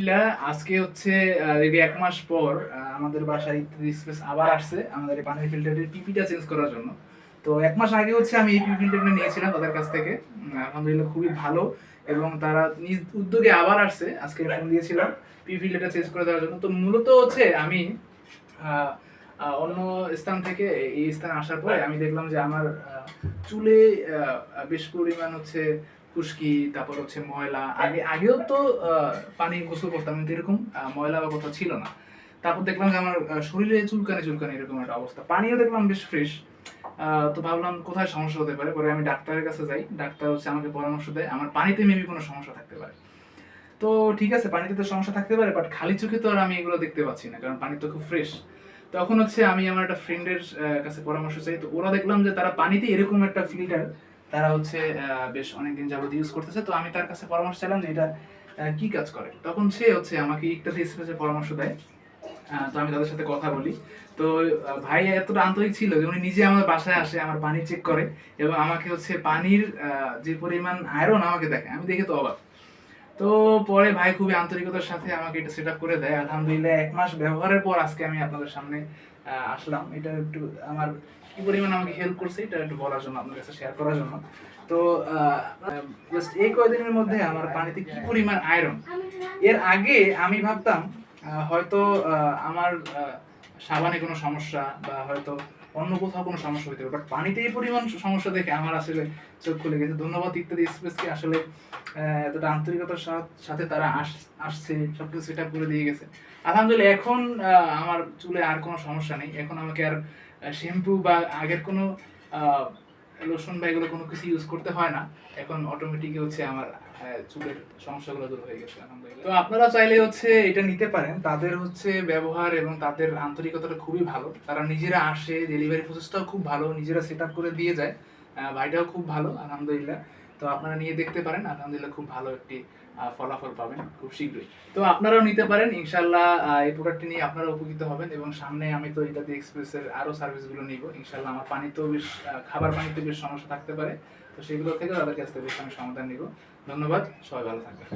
আলহামদুলিল্লাহ, আজকে হচ্ছে এক মাস পর আমাদের বাসায় ইত্যাদি স্পেস আবার আসছে, আমাদের পানির ফিল্টারের পিপিটা চেঞ্জ করার জন্য। তো এক মাস আগে হচ্ছে আমি এই পিপি ফিল্টারটা নিয়েছিলাম তাদের কাছ থেকে। আলহামদুলিল্লাহ খুবই ভালো এবং তারা নিজ উদ্যোগে আবার আসছে, আজকে ফোন দিয়েছিলাম পিপি ফিল্টারটা চেঞ্জ করে দেওয়ার জন্য। তো মূলত হচ্ছে আমি অন্য স্থান থেকে এই স্থানে আসার পরে আমি দেখলাম যে আমার চুলে বেশ পরিমাণ হচ্ছে খুশকি, তারপর হচ্ছে ময়লা। আগে, আগেও তো পানি গোসল করতাম, কিন্তু এরকম ময়লা বা কোথাও ছিল না। তারপর দেখলাম যে আমার শরীরে চুলকানি চুলকানি এরকম একটা অবস্থা। পানিও দেখলাম বেশ ফ্রেশ তো ভাবলাম কোথায় সমস্যা হতে পারে? পরে আমি ডাক্তারের কাছে যাই। ডাক্তার হচ্ছে আমাকে পরামর্শ দেয়, আমার পানিতে মেবি কোনো সমস্যা থাকতে পারে। তো ঠিক আছে, পানিতে তো সমস্যা থাকতে পারে বাট খালি চোখে তো আর আমি এগুলো দেখতে পাচ্ছি না, কারণ পানি তো খুব ফ্রেশ তখন হচ্ছে আমি আমার একটা ফ্রেন্ডের কাছে পরামর্শ চাই। তো ওরা দেখলাম যে তারা পানিতে এরকম একটা ফিল্টার তারা হচ্ছে বেশ অনেকদিন যাবত ইউজ করতেছে। তো আমি তার কাছে পরামর্শ চাইলাম যে এটা কি কাজ করে? তখন সে হচ্ছে আমাকে ইত্যাদি স্পেসে পরামর্শ দেয়। তো আমি তাদের সাথে কথা বলি। তো ভাই এতটা আন্তরিক ছিল যে উনি নিজে আমার বাসায় আসে, আমার পানি চেক করে এবং আমাকে হচ্ছে পানির যে পরিমাণ আয়রন আমাকে দেখে আমি দেখে তো অবাক। তো পরে ভাই খুবই আন্তরিকতার সাথে আমাকে এটা সেট করে দেয়। আলহামদুলিল্লাহ এক মাস ব্যবহারের পর আজকে আমি আপনাদের সামনে আসলাম। এটা একটু আমার কি পরিমাণ আমাকে হেল্প করছে এটা একটু বলার জন্য আপনাদের কাছে শেয়ার করার জন্য। তো জাস্ট এই কয়দিনের মধ্যে আমার পানিতে কি পরিমাণ আয়রন এর আগে আমি ভাবতাম হয়তো আমার সাবানে কোনো সমস্যা বা হয়তো অন্য কোথাও কোনো সমস্যা হতে পারে বাট পানিতে এই পরিমাণ সমস্যা দেখে আমার আসলে চোখ খুলে গেছে। ধন্যবাদ ইত্যাদি এক্সপ্রেসকে আসলে এতটা আন্তরিকতার সাথে তারা আস- আসছে, সবকিছু সেট করে দিয়ে গেছে। আলহামদুলিল্লাহ, এখন আমার চুলে আর কোনো সমস্যা নেই। এখন আমাকে আর শ্যাম্পু বা আগের কোনো লোশন বা এগুলো কোনো কিছু ইউজ করতে হয় না। এখন অটোমেটিক হচ্ছে আমার চুলের সমস্যাগুলো দূর হয়ে গেছে তো আপনারা চাইলে হচ্ছে এটা নিতে পারেন। তাদের হচ্ছে ব্যবহার এবং তাদের আন্তরিকতাটা খুবই ভালো। তারা নিজেরা আসে ডেলিভারি প্রসেসটাও খুব ভালো, নিজেরা সেট করে দিয়ে যায়। ভাইটাও খুব ভালো, আলহামদুলিল্লাহ। তো আপনারা নিয়ে দেখতে পারেন, আলহামদুলিল্লাহ খুব ভালো একটি ফলাফল পাবেন খুব শীঘ্রই। তো আপনারাও নিতে পারেন ইনশাল্লাহ এই প্রোডাক্টটি নিয়ে আপনারা উপকৃত হবেন এবং সামনে আমি তো ইত্যাদি এক্সপ্রেসের আরও সার্ভিসগুলো নিব। ইনশাল্লাহ আমার পানি তো বেশ খাবার পানিতে বেশ সমস্যা থাকতে পারে। তো সেগুলো থেকে তাদের কাছ থেকে আমি সমাধান নিব। ধন্যবাদ, সবাই ভালো থাকবেন।